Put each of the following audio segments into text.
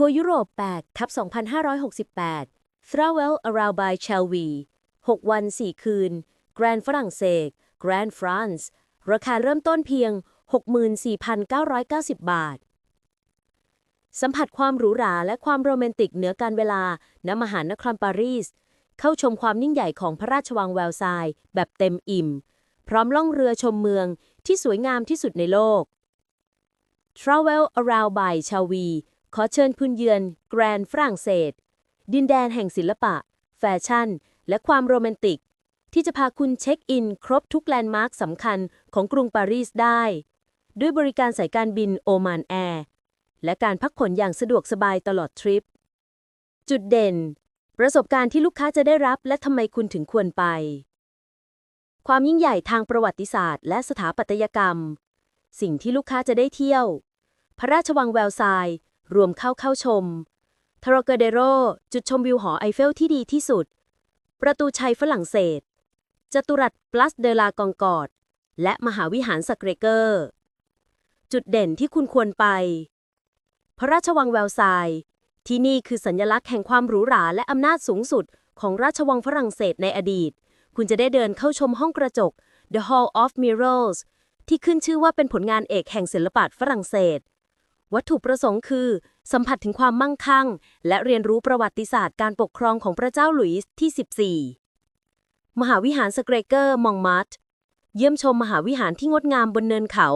ทัวร์ยุโรป8ทับ2568 Travel Around by Chelvi 6 วัน 4 คืน แกรนฝรั่งเศส แกรนฟรานซ์ ราคาเริ่มต้นเพียง 64,990 บาท สัมผัสความหรูหราและความโรแมนติกเหนือการเวลา ณ มหานครปารีส เข้าชมความยิ่งใหญ่ของพระราชวังแวร์ซายแบบเต็มอิ่ม พร้อมล่องเรือชมเมืองที่สวยงามที่สุดในโลก Travel Around by Chelvi ขอเชิญคุณเยือนแกรนฝรั่งเศส ดินแดนแห่งศิลปะ แฟชั่น และความโรแมนติก ที่จะพาคุณเช็คอิน ครบทุกแลนด์มาร์คสำคัญของกรุงปารีสได้ ด้วยบริการสายการบินโอมานแอร์และการพักผ่อนอย่างสะดวกสบายตลอดทริป จุดเด่น ประสบการณ์ที่ลูกค้าจะได้รับและทำไมคุณถึงควรไป ความยิ่งใหญ่ทางประวัติศาสตร์ และสถาปัตยกรรม สิ่งที่ลูกค้าจะได้เที่ยว พระราชวังแวร์ซาย รวมเข้าเข้าชมทารอกเดโรจุดชมวิวหอไอเฟลที่ดีที่สุด ประตูชัยฝรั่งเศส จตุรัสปลัสเดลากองกอด และมหาวิหารสักเรเกอร์ จุดเด่นที่คุณควรไป พระราชวังแวร์ซาย ที่นี่คือสัญลักษณ์แห่งความหรูหราและอำนาจสูงสุดของราชวังฝรั่งเศสในอดีต คุณจะได้เดินเข้าชมห้องกระจก The Hall of Mirrors ที่ขึ้นชื่อว่าเป็นผลงานเอกแห่งศิลปะฝรั่งเศส วัตถุประสงค์คือ สัมผัสถึงความมั่งคั่ง และเรียนรู้ประวัติศาสตร์การปกครองของพระเจ้าหลุยส์ที่ 14 มหาวิหารสเกรเกอร์มองมัตเยี่ยมชมมหาวิหารที่งดงามบนเนินเขา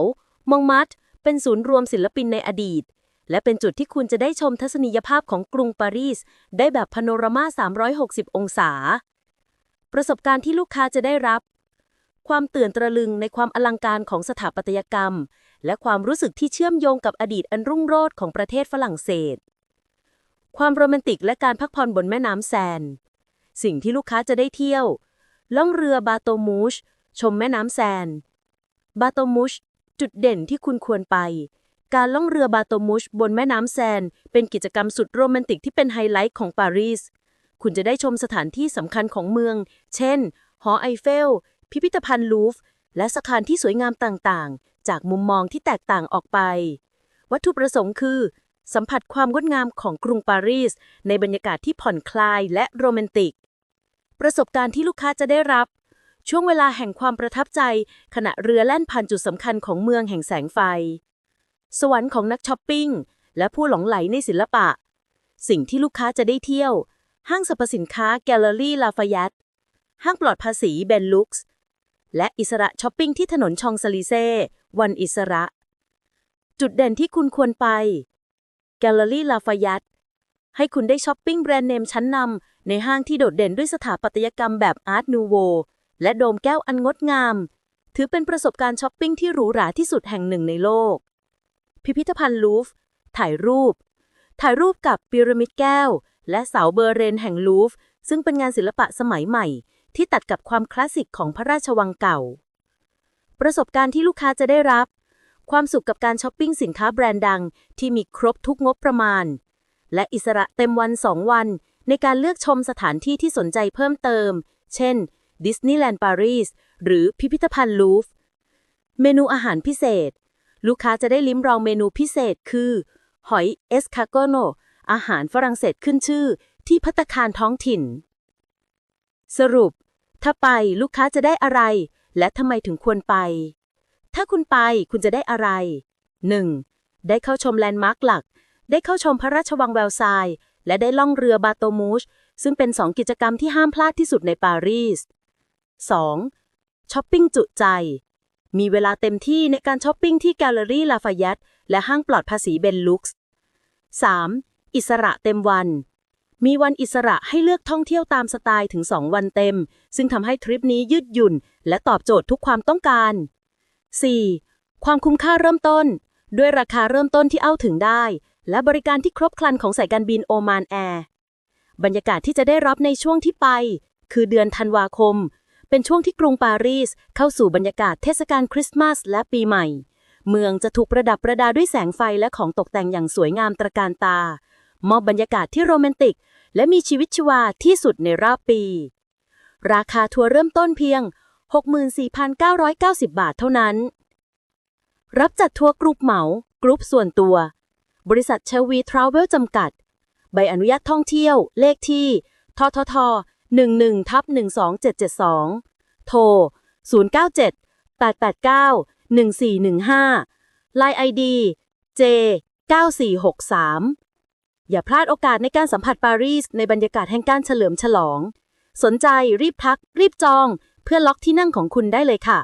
มองมัตเป็นศูนย์รวมศิลปินในอดีต และเป็นจุดที่คุณจะได้ชมทัศนียภาพของกรุงปารีส ได้แบบพาโนรามา 360 องศา ประสบการณ์ที่ลูกค้าจะได้รับ ความตื่นตระลึงในความอลังการของสถาปัตยกรรม และความรู้สึกที่เชื่อมโยงกับอดีตอันรุ่งโรจน์ของประเทศฝรั่งเศส ความโรแมนติกและการพักผ่อนบนแม่น้ำแซน สิ่งที่ลูกค้าจะได้เที่ยว ล่องเรือบาโตมูช ชมแม่น้ำแซน บาโตมูช จุดเด่นที่คุณควรไป การล่องเรือบาโตมูชบนแม่น้ำแซน เป็นกิจกรรมสุดโรแมนติกที่เป็นไฮไลท์ของปารีส คุณจะได้ชมสถานที่สำคัญของเมือง เช่น หอไอเฟล พิพิธภัณฑ์ลูฟร์ และสถานที่สวยงามต่างๆ จากมุมมองที่แตกต่างออกไป วัตถุประสงค์คือ สัมผัสความงดงามของกรุงปารีส ในบรรยากาศที่ผ่อนคลายและโรแมนติก ประสบการณ์ที่ลูกค้าจะได้รับ ช่วงเวลาแห่งความประทับใจ ขณะเรือแล่นผ่านจุดสำคัญของเมืองแห่งแสงไฟ สวรรค์ของนักช้อปปิ้ง และผู้หลงไหลในศิลปะ สิ่งที่ลูกค้าจะได้เที่ยว ห้างสรรพสินค้าแกลเลอรี่ลาฟายตห้างปลอดภาษีเบนลุกส์ และอิสระช้อปปิ้งที่ถนนชองซาลีเซ่ วันอิสระ จุดเด่นที่คุณควรไป แกลเลอรี่ลาฟายตให้คุณได้ช้อปปิ้งแบรนด์เนมชั้นนำในห้างที่โดดเด่นด้วยสถาปัตยกรรมแบบอาร์ตนูโวและโดมแก้วอันงดงาม ถือเป็นประสบการณ์ช้อปปิ้งที่หรูหราที่สุดแห่งหนึ่งในโลก พิพิธภัณฑ์ลูฟ์ถ่ายรูป ถ่ายรูปกับพีระมิดแก้ว และเสาเบอร์เรนแห่งลูฟ์ซึ่งเป็นงานศิลปะสมัยใหม่ ที่ตัดกับความคลาสสิกของพระราชวังเก่า ประสบการณ์ที่ลูกค้าจะได้รับ ความสุขกับการช้อปปิ้งสินค้าแบรนด์ดังที่มีครบทุกงบประมาณ และอิสระเต็มวัน2วัน ในการเลือกชมสถานที่ที่สนใจเพิ่มเติม เช่นดิสนีย์แลนด์ปารีสหรือพิพิธภัณฑ์ลูฟ์เมนูอาหารพิเศษ ลูกค้าจะได้ลิ้มลองเมนูพิเศษคือ หอยเอสคาโกโนอาหารฝรั่งเศสขึ้นชื่อที่พัตตาคารท้องถิ่น สรุป ถ้าไปลูกค้าจะได้อะไร และทำไมถึงควรไป ถ้าคุณไปคุณจะได้อะไร 1. ได้เข้าชมแลนด์มาร์คหลัก ได้เข้าชมพระราชวังแวร์ซายและได้ล่องเรือบาโตมูช ซึ่งเป็น2กิจกรรมที่ห้ามพลาดที่สุดในปารีส 2. ช้อปปิ้งจุใจ มีเวลาเต็มที่ในการช้อปปิ้งที่แกลเลอรี่ลาฟายตและห้างปลอดภาษีเบนลุกส์ 3. อิสระเต็มวัน มีวันอิสระให้เลือกท่องเที่ยวตามสไตล์ถึง 2 วันเต็ม ซึ่งทำให้ทริปนี้ยืดหยุ่น และตอบโจทย์ทุกความต้องการ 4. ความคุ้มค่าเริ่มต้น ด้วยราคาเริ่มต้นที่เอ้าถึงได้ และบริการที่ครบครันของสายการบินโอมานแอร์บรรยากาศที่จะได้รับในช่วงที่ไป คือเดือนธันวาคม เป็นช่วงที่กรุงปารีส เข้าสู่บรรยากาศเทศกาลคริสต์มาสและปีใหม่ เมืองจะถูกประดับประดาด้วยแสงไฟและของตกแต่งอย่างสวยงามตระการตา มอบบรรยากาศที่โรแมนติก และมีชีวิตชีวาที่สุดในรอบปี ราคาทัวร์เริ่มต้นเพียง 64,990 บาทเท่านั้น รับจัดทัวร์กรุ๊ปเหมากรุ๊ปส่วนตัว บริษัทเชวีทราเวลจำกัด ใบอนุญาตท่องเที่ยว เลขที่ ททท11ทับ12772 โทร 097 889 1415 Line ID J 9463 อย่าพลาดโอกาสในการสัมผัสปารีสในบรรยากาศแห่งการเฉลิมฉลอง สนใจรีบทัก รีบจอง เพื่อล็อกที่นั่งของคุณได้เลยค่ะ